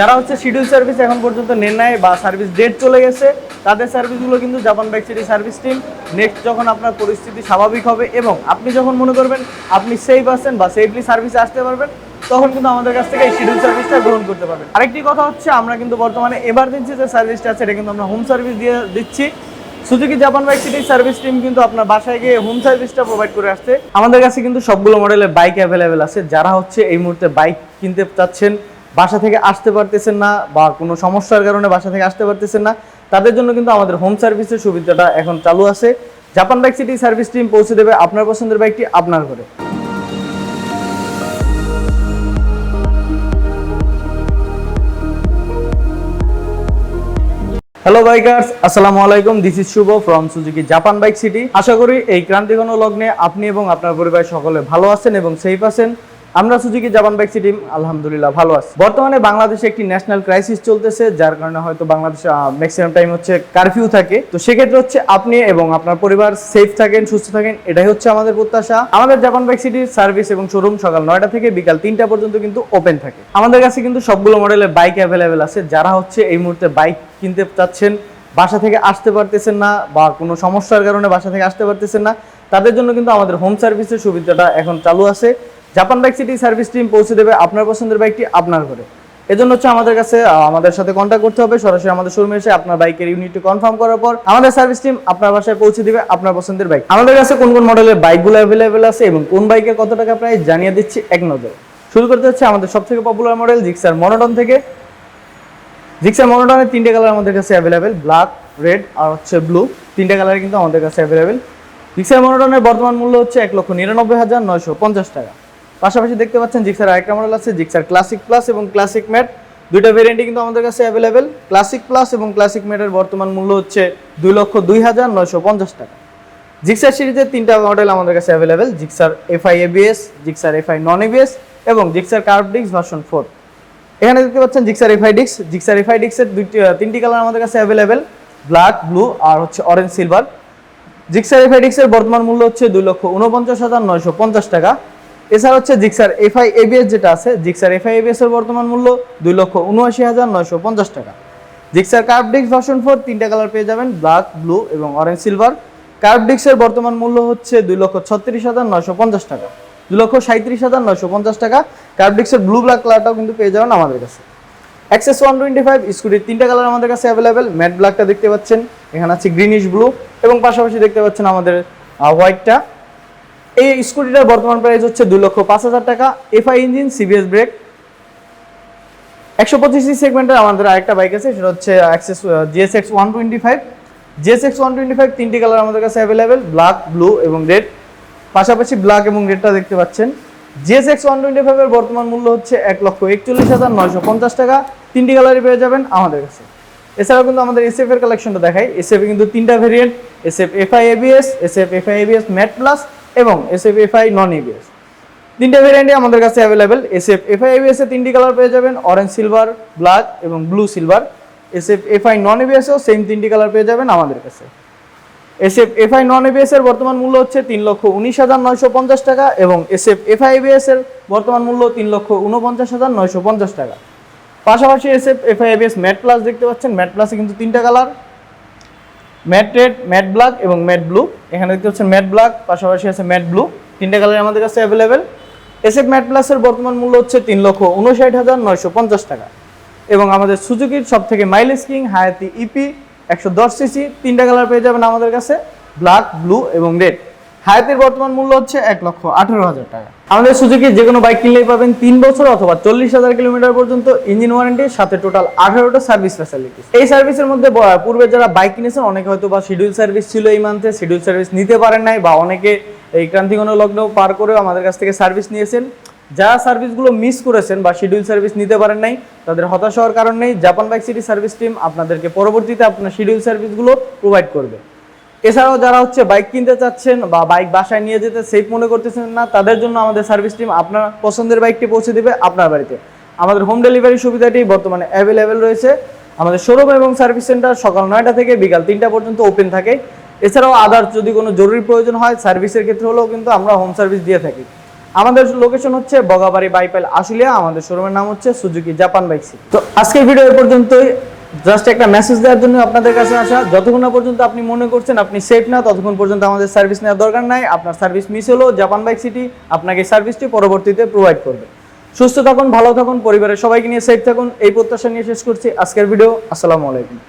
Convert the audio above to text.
যারা হচ্ছে schedule service এখন পর্যন্ত নাই বা সার্ভিস ডেট চলে গেছে, তাদের সার্ভিসগুলো কিন্তু Japan city service team next যখন আপনার পরিস্থিতি স্বাভাবিক হবে এবং আপনি যখন মনে করবেন আপনি সেফ আছেন বা সেফলি সার্ভিসে আসতে পারবেন, তখন কিন্তু আমাদের কাছ থেকে এই শিডিউল সার্ভিসটা গ্রহণ করতে পারবেন। আরেকটি কথা হচ্ছে, আমরা কিন্তু বর্তমানে এমার্জেন্সি যে সার্ভিসটা আছে, এটা কিন্তু আমরা হোম সার্ভিস দিয়ে দিচ্ছি। Suzuki Japan bike city service team কিন্তু আপনার বাসায় গিয়ে হোম সার্ভিসটা প্রোভাইড করে আসছে। আমাদের কাছে কিন্তু সবগুলো মডেলের বাইক অ্যাভেলেবেল আছে। যারা হচ্ছে এই মুহূর্তে বাইক কিনতে চাচ্ছেন বাসা থেকে আসতে পারতেছেন না বা কোনো সমস্যার কারণে বাসা থেকে আসতে পারতেছেন না, তাদের জন্য কিন্তু আমাদের হোম সার্ভিসের সুবিধাটা এখন চালু আছে। Japan bike city service team পৌঁছে দেবে আপনার পছন্দের বাইকটি আপনার ঘরে। হ্যালো বাইকার্স আসসালামু আলাইকুম। This is Shuvo from Suzuki Japan bike city আশা করি এই ক্রান্তিঘন লগ্নে আপনি এবং আপনার পরিবার সকলে ভালো আছেন এবং সেফ আছেন। আমরা সুজুকি জাপান বাইক সিটি, আলহামদুলিল্লাহ ভালো আছি। বর্তমানে বাংলাদেশে একটি ন্যাশনাল ক্রাইসিস চলতেছে, যার কারণে হয়তো বাংলাদেশে ম্যাক্সিমাম টাইম হচ্ছে কারফিউ থাকে। তো সেক্ষেত্রে হচ্ছে আপনি এবং আপনার পরিবার সেফ থাকেন, সুস্থ থাকেন, এটাই হচ্ছে আমাদের প্রত্যাশা। আমাদের জাপান বাইক সিটির সার্ভিস এবং শোরুম সকাল নয়টা থেকে বিকাল তিনটা পর্যন্ত কিন্তু ওপেন থাকে। আমাদের কাছে কিন্তু সবগুলো মডেলের বাইক অ্যাভেলেবেল আছে। যারা হচ্ছে এই মুহূর্তে বাইক কিনতে চাচ্ছেন, বাসা থেকে আসতে পারতেছেন না বা কোনো সমস্যার কারণে বাসা থেকে আসতে পারতেছেন না, তাদের জন্য কিন্তু আমাদের হোম সার্ভিসের সুবিধাটা এখন চালু আছে। Japan bike city service team পৌঁছে দেবে আপনার পছন্দের বাইকটি আপনার ঘরে। এজন্য হচ্ছে আমাদের কাছে আমাদের সাথে কন্ট্যাক্ট করতে হবে। সরাসরি আমাদের শোরুমে এসে আপনার বাইকের ইউনিটটি কনফার্ম করার পর আমাদের সার্ভিস টিম আপনার বাসায় পৌঁছে দিবে আপনার পছন্দের বাইক আমাদের কাছে কোন কোন মডেলের বাইকগুলো অ্যাভেলেবেল আছে এবং কোন বাইকে কত টাকা প্রাইস জানিয়ে দিচ্ছি এক নজর। শুরু করতে হচ্ছে আমাদের সবথেকে পপুলার মডেল জিক্সার মনোটন থেকে। জিক্সার মনোটনের তিনটে কালার আমাদের কাছে অ্যাভেলেবেল ব্ল্যাক রেড আর হচ্ছে ব্লু তিনটে কালার কিন্তু আমাদের কাছে অ্যাভেলেবেল জিক্সার মনোটনের বর্তমান মূল্য হচ্ছে এক লক্ষ নিরানব্বই হাজার নয়শো পঞ্চাশ টাকা। পাশাপাশি দেখতে পাচ্ছেন জিক্সার আরেকটা মডেল আছে, জিক্সার ক্লাসিক প্লাস এবং ক্লাসিক ম্যাট দুইটা ভেরিয়েন্টই কিন্তু আমাদের কাছে অ্যাভেলেবেল ক্লাসিক প্লাস এবং ক্লাসিক ম্যাটের বর্তমান মূল্য হচ্ছে দুই লক্ষ দুই হাজার নয়শো পঞ্চাশ টাকা। জিক্সার সিরিজের তিনটা মডেল আমাদের কাছে available Gixxer FI ABS Gixxer FI non ABS এবং জিক্সার কার্ভ ডিক্স ভার্সন ফোর এখানে দেখতে পাচ্ছেন জিক্সার এফআই ডিক্স জিক্সার এফআই ডিক্সের দুইটি তিনটি কালার আমাদের কাছে অ্যাভেলেবেল ব্ল্যাক ব্লু আর হচ্ছে অরেঞ্জ সিলভার জিক্সার এফআই ডিক্সের বর্তমান মূল্য হচ্ছে দুই লক্ষ উনপঞ্চাশ হাজার নয়শো পঞ্চাশ টাকা। এছাড়া হচ্ছে জিক্সার এফআই এবিএস যেটা আছে জিক্সার এফআই এবিএস এর বর্তমান মূল্য দুই লক্ষ উনআশি হাজার নয়শো পঞ্চাশ টাকা। জিক্সার কার্ভ ডিক্স ভার্সন ফোর তিনটা কালার পেয়ে যাবেন ব্ল্যাক ব্লু এবং অরেঞ্জ সিলভার কার্ভ ডিক্সের বর্তমান মূল্য হচ্ছে দুই লক্ষ ছত্রিশ হাজার নয়শো পঞ্চাশ টাকা। দুই লক্ষ সাঁত্রিশ হাজার নয়শো পঞ্চাশ টাকা। কার্ভ ডিক্সের ব্লু ব্ল্যাক কালারটাও কিন্তু পেয়ে যাবেন আমাদের কাছে। অ্যাক্সেস ওয়ান টোয়েন্টি ফাইভ স্কুটির তিনটা কালার আমাদের কাছে অ্যাভেলেবেল ম্যাট ব্ল্যাকটা দেখতে পাচ্ছেন, এখানে আছে গ্রিনিশ ব্লু এবং পাশাপাশি দেখতে পাচ্ছেন আমাদের হোয়াইটটা এই স্কুটিটার বর্তমান প্রাইস হচ্ছে দুই লক্ষ পাঁচ হাজার টাকা। এফআই ইঞ্জিন সিবিএস ব্রেক একশো পঁচিশ সেগমেন্টের আমাদের আরেকটা বাইক আছে, সেটা হচ্ছে Access GSX one twenty five GSX one twenty five তিনটি কালার আমাদের কাছে অ্যাভেলেবেল ব্ল্যাক ব্লু এবং রেড পাশাপাশি ব্ল্যাক এবং রেডটা দেখতে পাচ্ছেন। জিএসএক্স ওয়ান টোয়েন্টি ফাইভের বর্তমান মূল্য হচ্ছে এক লক্ষ একচল্লিশ হাজার নয়শো পঞ্চাশ টাকা। তিনটি কালারই পেয়ে যাবেন আমাদের কাছে। এছাড়াও কিন্তু আমাদের এসএফ এর কালেকশনটা দেখাই। এসএফ কিন্তু তিনটা variant SF FI ABS SF FI ABS matte plus এবং এসএফ এফআই নন এবিএস তিনটে ভেরিয়েন্টই আমাদের কাছে অ্যাভেলেবেল এসএফ এফআই এবিএস এর তিনটি কালার পেয়ে যাবেন অরেঞ্জ সিলভার ব্ল্যাক এবং blue silver SF FI non ABS এও সেম তিনটি কালার পেয়ে যাবেন আমাদের কাছে। এসএফ এফআই নন এবিএস এর বর্তমান মূল্য হচ্ছে তিন লক্ষ উনিশ হাজার নয়শো পঞ্চাশ টাকা এবং এসএফ এফআই এবিএস এর বর্তমান মূল্য তিন লক্ষ উনপঞ্চাশ হাজার নয়শো পঞ্চাশ টাকা। পাশাপাশি SF FI ABS matte plus দেখতে পাচ্ছেন। ম্যাট প্লাসে কিন্তু তিনটা colour matte red, matte black এবং ম্যাট ব্লু। এখানে দেখতে পাচ্ছেন ম্যাট ব্ল্যাক, পাশাপাশি আছে ম্যাট ব্লু। তিনটে কালার আমাদের কাছে অ্যাভেলেবেল এসএফ ম্যাট প্লাসের বর্তমান মূল্য হচ্ছে তিন লক্ষ উনষাট হাজার নয়শো পঞ্চাশ টাকা। এবং আমাদের সুজুকির সব থেকে মাইলেজ কিং হায়াতি ইপি একশো দশ সিসি তিনটা কালার পেয়ে যাবেন আমাদের কাছে, ব্ল্যাক, ব্লু এবং রেড হায়াতির বর্তমান মূল্য হচ্ছে এক লক্ষ আঠারো হাজার টাকা। আমাদের সুজুকি যে কোনো বাইক কিনলেই পাবেন তিন বছর অথবা চল্লিশ হাজার কিলোমিটার পর্যন্ত ইঞ্জিন ওয়ারেন্টির সাথে টোটাল আঠারোটা সার্ভিস ফ্যাসিলিটি এই সার্ভিসের মধ্যে পূর্বে যারা বাইক কিনেছেন, অনেকে হয়তো বা শিডিউল সার্ভিস ছিল এই মান্থে শিডিউল সার্ভিস নিতে পারেন নাই বা অনেকে এই ক্রান্তিগণ লগ্ন পার করেও আমাদের কাছ থেকে সার্ভিস নিয়েছেন। যারা সার্ভিসগুলো মিস করেছেন বা শিডিউল সার্ভিস নিতে পারেন নাই, তাদের হতাশ হওয়ার কারণ নেই। Japan bike city service team আপনাদেরকে পরবর্তীতে আপনার শিডিউল সার্ভিসগুলো প্রোভাইড করবে। এছাড়াও যারা হচ্ছে বাইক কিনতে চাচ্ছেন বা বাইক বাসায় নিয়ে যেতে সেফ মনে করতেছেন না, তাদের জন্য আমাদের সার্ভিস টিম আপনার পছন্দের বাইকটি পৌঁছে দিবে আপনার বাড়িতে। আমাদের হোম ডেলিভারি সুবিধাটি বর্তমানে অ্যাভেলেবেল রয়েছে। আমাদের শোরুম এবং সার্ভিস সেন্টার সকাল নয়টা থেকে বিকাল তিনটা পর্যন্ত ওপেন থাকে। এছাড়াও আদার যদি কোনো জরুরি প্রয়োজন হয় সার্ভিসের ক্ষেত্রে হলেও কিন্তু আমরা হোম সার্ভিস দিয়ে থাকি। আমাদের লোকেশন হচ্ছে বগাবাড়ি বাইপাইল আশুলিয়া। আমাদের শোরুমের নাম হচ্ছে সুজুকি জাপান বাইক তো আজকের ভিডিও এ পর্যন্তই। জাস্ট একটা মেসেজ দেওয়ার জন্য আপনাদের কাছে আসা। যতক্ষণ না পর্যন্ত আপনি মনে করছেন আপনি সেফ না, ততক্ষণ পর্যন্ত আমাদের সার্ভিস নেওয়ার দরকার নাই। আপনার সার্ভিস মিস হলো জাপান বাইক সিটি আপনাকে সার্ভিসটি পরবর্তীতে প্রোভাইড করবে। সুস্থ থাকুন, ভালো থাকুন, পরিবারের সবাইকে নিয়ে সেফ থাকুন। এই প্রত্যাশা নিয়ে শেষ করছি। আজকের ভিডিও আসসালামু আলাইকুম।